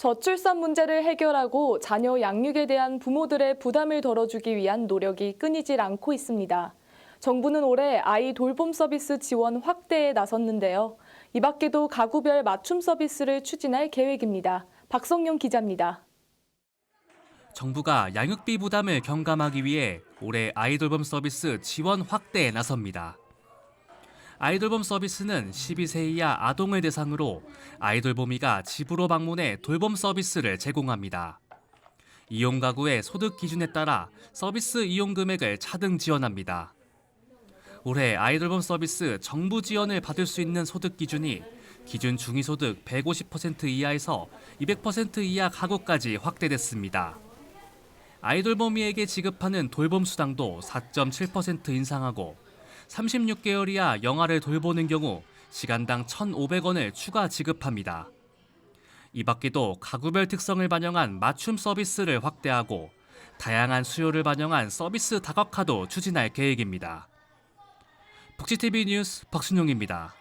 저출산 문제를 해결하고 자녀 양육에 대한 부모들의 부담을 덜어주기 위한 노력이 끊이질 않고 있습니다. 정부는 올해 아이 돌봄 서비스 지원 확대에 나섰는데요. 이 밖에도 가구별 맞춤 서비스를 추진할 계획입니다. 박성용 기자입니다. 정부가 양육비 부담을 경감하기 위해 올해 아이 돌봄 서비스 지원 확대에 나섭니다. 아이돌봄 서비스는 12세 이하 아동을 대상으로 아이돌봄이가 집으로 방문해 돌봄 서비스를 제공합니다. 이용 가구의 소득 기준에 따라 서비스 이용 금액을 차등 지원합니다. 올해 아이돌봄 서비스 정부 지원을 받을 수 있는 소득 기준이 기준 중위소득 150% 이하에서 200% 이하 가구까지 확대됐습니다. 아이돌봄이에게 지급하는 돌봄 수당도 4.7% 인상하고 36개월 이하 영아를 돌보는 경우 시간당 1,500원을 추가 지급합니다. 이 밖에도 가구별 특성을 반영한 맞춤 서비스를 확대하고 다양한 수요를 반영한 서비스 다각화도 추진할 계획입니다. 북지TV 뉴스 박순용입니다.